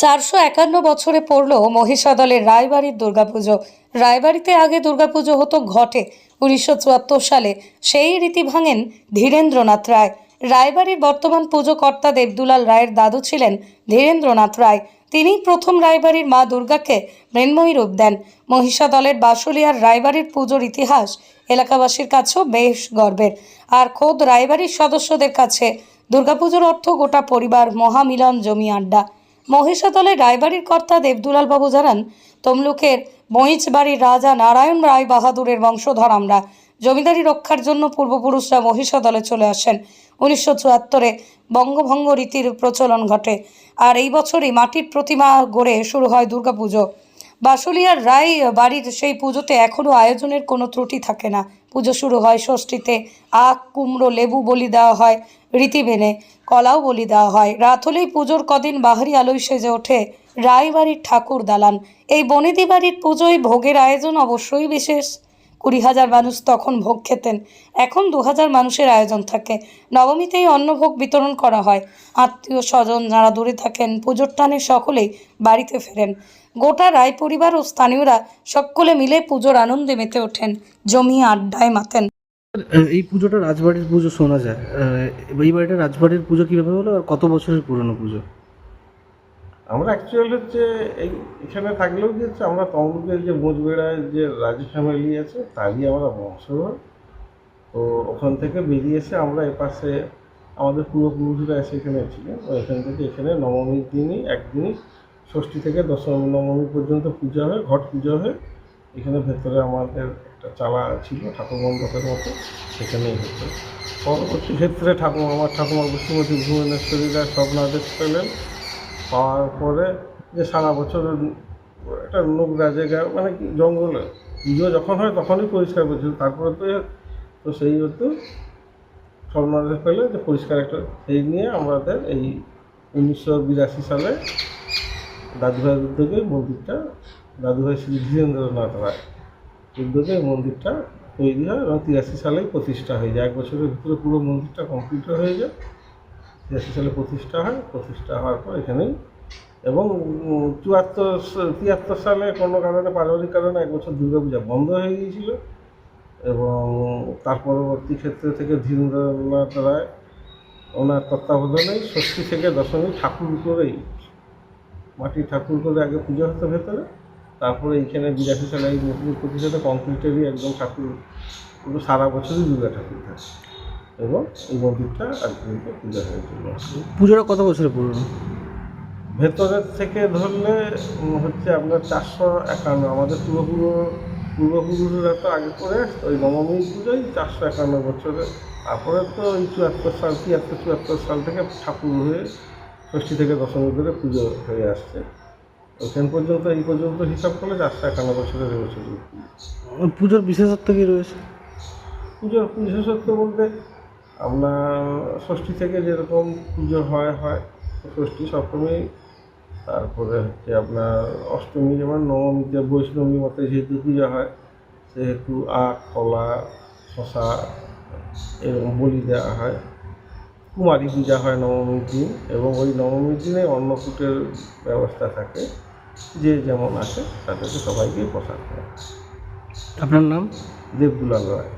চারশো একান্ন বছরে পড়ল মহিষাদলের রায়বাড়ির দুর্গাপুজো। রায়বাড়িতে আগে দুর্গাপুজো হতো, ঘটে উনিশশো চুয়াত্তর সালে। সেই রীতি ভাঙেন ধীরেন্দ্রনাথ রায়। রায়বাড়ির বর্তমান পুজো কর্তা দেবদুলাল রায়ের দাদু ছিলেন ধীরেন্দ্রনাথ রায়। তিনি প্রথম রায়বাড়ির মা দুর্গাকে মৃন্ময়ী রূপ দেন। মহিষাদলের বাসুলিয়ার রায়বাড়ির পুজোর ইতিহাস এলাকাবাসীর কাছেও বেশ গর্বের। আর খোদ রায়বাড়ির সদস্যদের কাছে দুর্গাপুজোর অর্থ গোটা পরিবার, মহামিলন, জমি আড্ডা। মহিষাদলের রায়বাড়ির কর্তা দেবদুলাল বাবু জানান, তমলুকের মহিচ বাড়ির রাজা নারায়ণ রায় বাহাদুরের বংশধর আমরা। জমিদারি রক্ষার জন্য পূর্বপুরুষরা মহিষাদলে চলে আসেন। উনিশশো চুয়াত্তরে বঙ্গভঙ্গ রীতির প্রচলন ঘটে আর এই বছরই মাটির প্রতিমা গড়ে শুরু হয় দুর্গাপুজো। বাসুলিয়ার রায় বাড়ির সেই পুজোতে এখনও আয়োজনের কোনো ত্রুটি থাকে না। পুজো শুরু হয় ষষ্ঠীতে আখ, কুমড়ো, লেবু, বলি দেওয়া হয়। রীতি মেনে কলাও বলি দেওয়া হয়। রাত হলেই পুজোর কদিন বাহারি আলোয় সেজে ওঠে রায়বাড়ির ঠাকুর দালান। এই বনেদি বাড়ির পুজোয় ভোগের আয়োজন অবশ্যই বিশেষ। কুড়ি হাজার মানুষ তখন ভোগ খেতেন। এখন দু হাজার মানুষের আয়োজন থাকে। নবমীতেই অন্নভোগ বিতরণ করা হয়। আত্মীয় স্বজন যারা দূরে থাকেন, পুজোর টানে সকলেই বাড়িতে ফেরেন। গোটা রায় পরিবার ও স্থানীয়রা সকলে মিলে পুজোর আনন্দে মেতে ওঠেন। জমিয়ে আড্ডায় মাতেন। এই পুজোটা রাজবাড়ির পুজো শোনা যায়। এই বাড়িটা রাজবাড়ির পুজো কীভাবে হলো আর কত বছরের পুরনো পুজো? আমরা অ্যাকচুয়াল হচ্ছে এই এখানে থাকলেও হচ্ছে, আমরা তমলুকের যে মোজবেড়ায় যে রাজু ফ্যামিলি আছে, তারই আমরা বংশধর। তো ওখান থেকে বেরিয়ে এসে আমরা এপাশে আমাদের পূর্বপুরুষরা এসে এখানে ছিলেন। এখান থেকে এখানে নবমীর দিনই একদিনই ষষ্ঠী থেকে দশমী, নবমী পর্যন্ত পূজা হয়, ঘট পুজো হয়। এখানে ভেতরে আমাদের একটা চালা ছিল ঠাকুর মণ্ডপের মতো, সেখানেই হতো। পরবর্তী ক্ষেত্রে ঠাকুর, আমার ঠাকুমা বসুমতী ভুবনেশ্বরীরা স্বপ্নাদেশ পেলেন। পাওয়ার পরে যে সারা বছর একটা নোংরা জায়গা মানে কি, জঙ্গলে। পুজো যখন হয় তখনই পরিষ্কার করছিল তারপরে তো তো সেই হতো। স্বপ্নাদেশ পেলে যে পরিষ্কার একটা, সেই নিয়ে আমাদের এই উনিশশো বিরাশি সালে দাদুভাইয়ের উদ্যোগে মন্দিরটা দাদুভাই শ্রী ধীরেন্দ্রনাথ রায়। উদ্যোগে মন্দিরটা তৈরি হয় এবং তিরাশি সালেই প্রতিষ্ঠা হয়ে যায়। এক বছরের ভিতরে পুরো মন্দিরটা কমপ্লিট হয়ে যায়। তিরাশি সালে প্রতিষ্ঠা হয়। প্রতিষ্ঠা হওয়ার পর এখানেই এবং চুয়াত্তর তিয়াত্তর সালে কোনো কারণে, পারিবারিক কারণে এক বছর দুর্গাপূজা বন্ধ হয়ে গিয়েছিল এবং তার পরবর্তী ক্ষেত্রে থেকে ধীরেন্দ্রনাথ রায় ওনার তত্ত্বাবধানেই ষষ্ঠী থেকে দশমী ঠাকুর করেই মাটির ঠাকুর করে আগে পুজো হতো ভেতরে। তারপরে এইখানে বিরাশি সালে এই মন্দির প্রতিষ্ঠাতে কমপ্লিটেরই একদম ঠাকুর পুরো সারা বছরই দুর্গা ঠাকুর থাকে। এবং এই মন্দিরটা আজ পর্যন্ত পূজা হয়েছিল পুজোটা কত বছরের পুরনো ভেতরের থেকে ধরলে হচ্ছে আপনার চারশো একান্ন। আমাদের পূর্বপুরো পূর্বপুরুষরা তো আগে করে আসতো ওই নবমী পুজোই চারশো একান্ন বছরে। তারপরে তো ওই চুয়াত্তর সাল তিয়াত্তর চুয়াত্তর সাল থেকে ঠাকুর হয়ে ষষ্ঠী থেকে দশমী ধরে পুজো হয়ে আসছে। ওখান পর্যন্ত এই পর্যন্ত হিসাব করলে চারশো একান্ন বছরের বছর পুজোর বিশেষত্ব কি রয়েছে? পুজোর বিশেষত্ব বলতে আপনার ষষ্ঠী থেকে যেরকম পুজো হয় হয় ষষ্ঠী সপ্তমী তারপরে হচ্ছে আপনার অষ্টমী যেমন নবমী যে বৈষ্ণবী মতে যেহেতু পুজো হয় সেহেতু আখ কলা শশা এরকম বলি দেওয়া হয়। কুমারী পূজা হয় নবমীর দিন এবং ওই নবমীর দিনে অন্নকূটের ব্যবস্থা থাকে। যে যেমন আছে তাদেরকে সবাইকে প্রসাদ হয়। আপনার নাম? দেবদুলাল রায়।